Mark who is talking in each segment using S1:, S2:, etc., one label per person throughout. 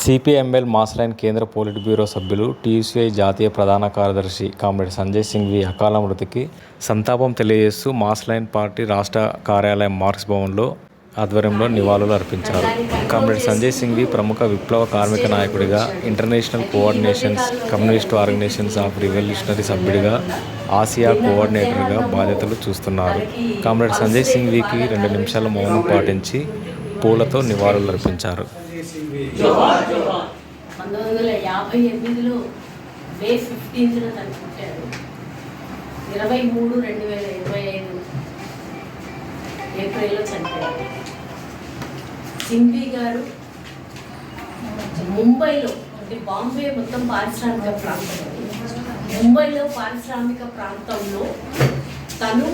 S1: CPML Mass Line కేంద్ర polit bureau సభ్యులు TUCI జాతీయ ప్రధాన కార్యదర్శి కామ్రేడ్ సంజయ్ సింఘ్వి అకాల మృతికి సంతాపం తెలియజేస్తూ మాస్లైన్ పార్టీ రాష్ట్ర కార్యాలయం మార్క్స్ భవన్లో ఆధ్వర్యంలో నివాళులు అర్పించారు. కామ్రేడ్ సంజయ్ సింఘ్వి ప్రముఖ విప్లవ కార్మిక నాయకుడిగా international coordinations communist organisations of revolutionary సభ్యుడిగా ఆసియా కోఆర్డినేటర్గా బాధ్యతలు చూస్తున్నారు. కామ్రేడ్ సంజయ్ సింఘ్వికి రెండు నిమిషాల మౌనం పాటించి పూలతో నివాళులు అర్పించారు.
S2: పంతొమ్మిది వందల యాభై ఎనిమిదిలో మే ఫిఫ్టీన్త్న తను పుట్టాడు. ఇరవై మూడు రెండు వేల ఇరవై ఐదు ఏప్రిల్లో చనిపోయాడు. సింఘ్వి గారు ముంబైలో అంటే బాంబే మొత్తం పారిశ్రామిక ప్రాంతం. ముంబైలో పారిశ్రామిక ప్రాంతంలో తను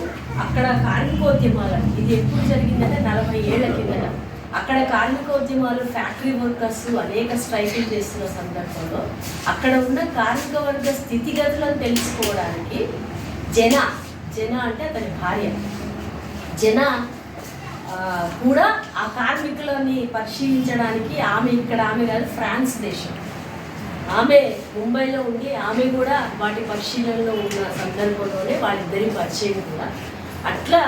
S2: అక్కడ కార్మికోద్యమాలు. ఇది ఎప్పుడు జరిగిందంటే నలభై ఏళ్ళ కిందట. అక్కడ కార్మికోద్యమాలు ఫ్యాక్టరీ వర్కర్స్ అనేక స్ట్రైకులు చేస్తున్న సందర్భంలో అక్కడ ఉన్న కార్మిక వర్గ స్థితిగతులను తెలుసుకోవడానికి జన జన అంటే అతని భార్య. జన కూడా ఆ కార్మికులని పరిశీలించడానికి ఆమె ఇక్కడ ఆమె కాదు ఫ్రాన్స్ దేశం. ఆమె ముంబైలో ఉండి ఆమె కూడా వాటి పరిశీలనలో ఉన్న సందర్భంలోనే వాళ్ళిద్దరి పరిచయం కూడా. అట్లా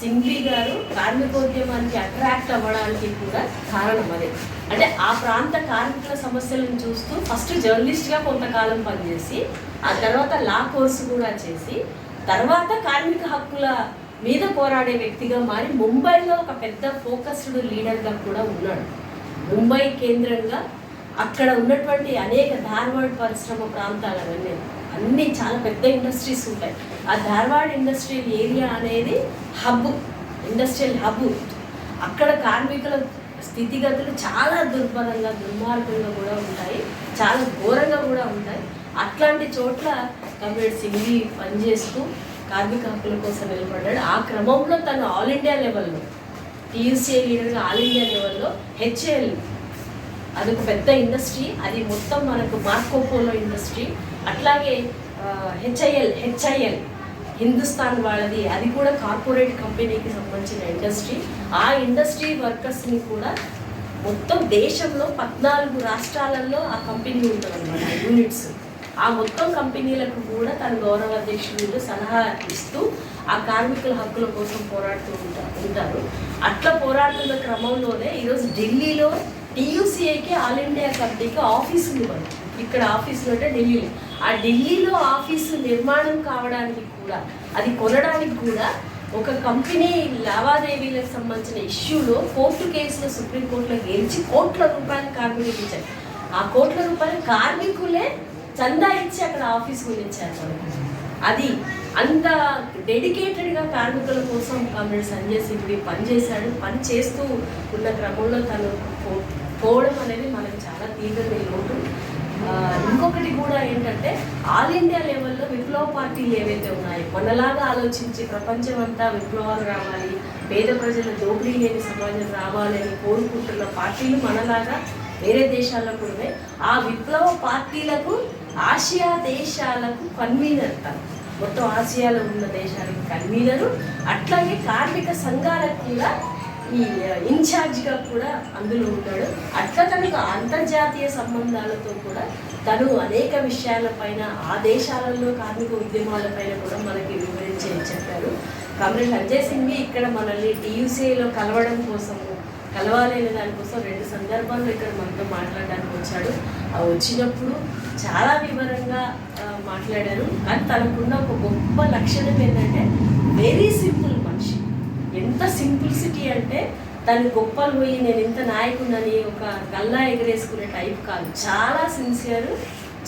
S2: సింగ్లీ గారు కార్మికోద్యమానికి అట్రాక్ట్ అవ్వడానికి కూడా కారణం అదే. అంటే ఆ ప్రాంత కార్మికుల సమస్యలను చూస్తూ ఫస్ట్ జర్నలిస్ట్గా కొంతకాలం పనిచేసి ఆ తర్వాత లా కోర్సు కూడా చేసి తర్వాత కార్మిక హక్కుల మీద పోరాడే వ్యక్తిగా మారి ముంబైలో ఒక పెద్ద ఫోకస్డ్ లీడర్గా కూడా ఉన్నాడు. ముంబై కేంద్రంగా అక్కడ ఉన్నటువంటి అనేక ధార్వాడ్ పరిశ్రమ ప్రాంతాలు అవన్నీ అన్నీ చాలా పెద్ద ఇండస్ట్రీస్ ఉంటాయి. ఆ ధార్వాడ్ ఇండస్ట్రియల్ ఏరియా అనేది హబ్ ఇండస్ట్రియల్ హబ్. అక్కడ కార్మికుల స్థితిగతులు చాలా దుర్భరంగా దుర్మార్గంగా కూడా ఉంటాయి. చాలా ఘోరంగా కూడా ఉంటాయి. అట్లాంటి చోట్ల కమ్రేడ్ సింగి పనిచేస్తూ కార్మిక హక్కుల కోసం నిలబడ్డాడు. ఆ క్రమంలో తను ఆల్ ఇండియా లెవెల్లో టీయూసీఐ లీడర్గా ఆల్ ఇండియా లెవెల్లో హెచ్ఏఎల్ అది ఒక పెద్ద ఇండస్ట్రీ. అది మొత్తం మనకు మార్కోపోలో ఇండస్ట్రీ. అట్లాగే హెచ్ఐఎల్ హెచ్ఐఎల్ హిందుస్థాన్ వాళ్ళది. అది కూడా కార్పొరేట్ కంపెనీకి సంబంధించిన ఇండస్ట్రీ. ఆ ఇండస్ట్రీ వర్కర్స్ని కూడా మొత్తం దేశంలో పద్నాలుగు రాష్ట్రాలలో ఆ కంపెనీ ఉంటుందన్నమాట యూనిట్స్. ఆ మొత్తం కంపెనీలకు కూడా తన గౌరవ అధ్యక్షుడు సలహా ఇస్తూ ఆ కార్మికుల హక్కుల కోసం పోరాడుతూ ఉంటారు ఉంటారు. అట్లా పోరాడుతున్న క్రమంలోనే ఈరోజు ఢిల్లీలో టీయూసీఐకి ఆల్ ఇండియా కమిటీకి ఆఫీస్ ఉంది మనం ఇక్కడ ఆఫీసులు అంటే ఢిల్లీలో. ఆ ఢిల్లీలో ఆఫీసు నిర్మాణం కావడానికి కూడా అది కొనడానికి కూడా ఒక కంపెనీ లావాదేవీలకు సంబంధించిన ఇష్యూలో కోర్టు కేసులో సుప్రీంకోర్టులో గెలిచి కోట్ల రూపాయలు కార్మికులకు ఇచ్చారు. ఆ కోట్ల రూపాయలు కార్మికులే చందా ఇచ్చి అక్కడ ఆఫీస్ గురించారు అది అంత డెడికేటెడ్గా కార్మికుల కోసం కామ్రేడ్ సంజయ్ సింగ్వి పనిచేశాడు పని చేస్తూ ఉన్న క్రమంలో తను పో- పోవడం అనేది మనకు చాలా తీవ్రమైన లోటు ఇంకొకటి కూడా ఏంటంటే ఆల్ ఇండియా లెవెల్లో విప్లవ పార్టీలు ఏవైతే ఉన్నాయో మనలాగా ఆలోచించి ప్రపంచం అంతా విప్లవాలు రావాలి పేద ప్రజల దోపిడీ లేని సమాజం రావాలని కోరుకుంటున్న పార్టీలు మనలాగా వేరే దేశాల్లో కూడా ఉన్నాయి. ఆ విప్లవ పార్టీలకు ఆసియా దేశాలకు కన్వీనర్ తను. మొత్తం ఆసియాలో ఉన్న దేశాలకు కన్వీనరు. అట్లాగే కార్మిక సంఘాలకు కూడా ఈ ఇన్ఛార్జ్గా కూడా అందులో ఉన్నాడు అట్లా తనకు అంతర్జాతీయ సంబంధాలతో కూడా తను అనేక విషయాలపైన ఆ దేశాలలో కార్మిక ఉద్యమాలపైన కూడా మనకి వివరించి చెప్పారు. కామ్రేడ్ సంజయ్ సింగ్ ఇక్కడ మనల్ని టీయూసీలో కలవడం కోసము కలవాలనే దానికోసం రెండు సందర్భాల్లో ఇక్కడ మనతో మాట్లాడడానికి వచ్చాడు. వచ్చినప్పుడు చాలా వివరంగా మాట్లాడారు. కానీ తనకున్న ఒక గొప్ప లక్షణం ఏంటంటే వెరీ సింపుల్ మనిషి. ఎంత సింప్లిసిటీ అంటే తను గొప్పలు పోయి నేను ఇంత నాయకుడిని ఒక గల్లా ఎగరేసుకునే టైప్ కాదు. చాలా సిన్సియర్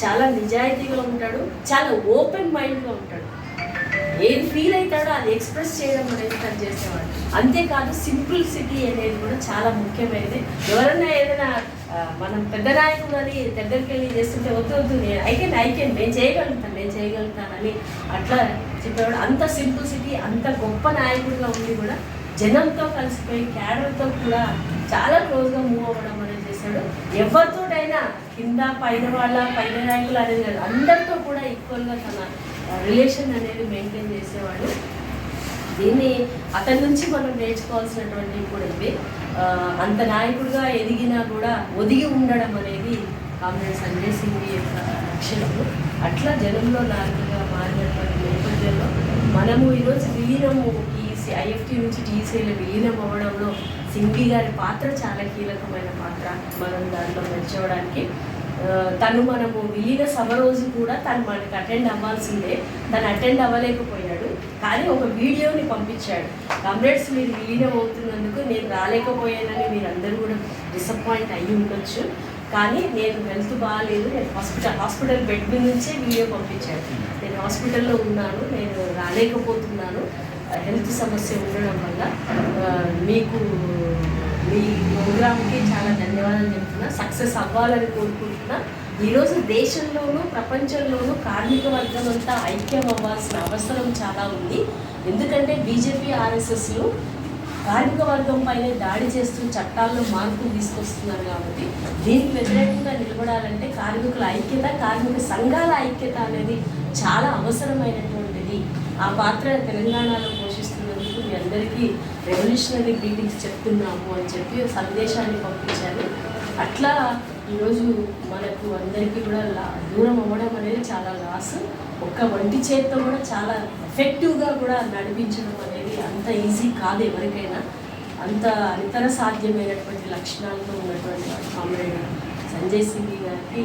S2: చాలా నిజాయితీగా ఉంటాడు చాలా ఓపెన్ మైండ్గా ఉంటాడు. ఏది ఫీల్ అవుతాడో అది ఎక్స్ప్రెస్ చేయడం అనేది తను చేసేవాడు. అంతేకాదు సింప్లిసిటీ అనేది కూడా చాలా ముఖ్యమైనది. ఎవరైనా ఏదైనా మనం పెద్ద నాయకుడు అని దగ్గరికి వెళ్ళి చేస్తుంటే వద్దు వద్దు నేను అయితే ఐకెన్ నేను చేయగలుగుతాను నేను చేయగలుగుతానని అట్లా చెప్పేవాడు. అంత సింప్లిసిటీ అంత గొప్ప నాయకుడిగా ఉండి కూడా జనంతో కలిసిపోయి క్యాడర్తో కూడా చాలా క్లోజ్గా మూవ్ అవ్వడం అనేది చేశాడు. ఎవరితోటైనా కింద పైన వాళ్ళ పైన నాయకులు అనేది కాదు. అందరితో కూడా ఈక్వల్గా తన రిలేషన్ అనేది మెయింటైన్ చేసేవాడు. దీన్ని అతని నుంచి మనం నేర్చుకోవాల్సినటువంటి కూడా ఇవే. అంత నాయకుడిగా ఎదిగినా కూడా ఒదిగి ఉండడం అనేది కామ్రేడ్ సంజయ్ సింగ్ యొక్క లక్షణము అట్లా జనంలో నాయకుడిగా మారినటువంటి మనము ఈరోజు విలీనము ఈ ఐఎఫ్టీ నుంచి టీసీలో విలీనం అవ్వడంలో సింగి గారి పాత్ర చాలా కీలకమైన పాత్ర మనం దాంట్లో మెచ్చవడానికి తను మనము విలీన సభ రోజు కూడా తను మనకి అటెండ్ అవ్వాల్సిందే. తను అటెండ్ అవ్వలేకపోయాడు కానీ ఒక వీడియోని పంపించాడు. కామ్రేడ్స్ మీరు విలీనం అవుతున్నందుకు నేను రాలేకపోయానని మీరందరూ కూడా డిసప్పాయింట్ అయ్యి ఉండొచ్చు. కానీ నేను హెల్త్ బాగాలేదు నేను హాస్పిటల్ హాస్పిటల్ బెడ్ మీద నుంచే వీడియో పంపించాను నేను హాస్పిటల్లో ఉన్నాను నేను రాలేకపోతున్నాను. హెల్త్ సమస్య ఉండడం వల్ల మీకు మీ ప్రోగ్రామ్కి చాలా ధన్యవాదాలు చెప్తున్నా. సక్సెస్ అవ్వాలని కోరుకుంటున్నా. ఈరోజు దేశంలోనూ ప్రపంచంలోనూ కార్మిక వర్గం అంతా ఐక్యం అవ్వాల్సిన అవసరం చాలా ఉంది. ఎందుకంటే బీజేపీ ఆర్ఎస్ఎస్లు కార్మిక వర్గం పైనే దాడి చేస్తూ చట్టాల్లో మార్పులు తీసుకొస్తున్నారు కాబట్టి దీనికి వ్యతిరేకంగా నిలబడాలంటే కార్మికుల ఐక్యత కార్మిక సంఘాల ఐక్యత అనేది చాలా అవసరమైనటువంటిది. ఆ పాత్ర తెలంగాణలో పోషిస్తున్నందుకు మీ అందరికీ రెవల్యూషనరీ గ్రీటింగ్స్ చెప్తున్నాము అని చెప్పి సందేశాన్ని పంపించారు. అట్లా ఈరోజు మనకు అందరికీ కూడా లా- దూరం అవ్వడం అనేది చాలా లాస్ ఒక్క వంటి చేత్తో కూడా చాలా ఎఫెక్టివ్గా కూడా నడిపించడం అంత ఈజీ కాదు ఎవరికైనా. అంత ఇతర సాధ్యమైనటువంటి లక్షణాలతో ఉన్నటువంటి కామ్రేడ్. సంజయ్ సింగ్ గారికి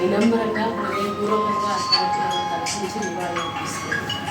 S2: వినమ్రంగా హృదయపూర్వకంగా కార్యక్రమం నివాళి అనిపిస్తుంది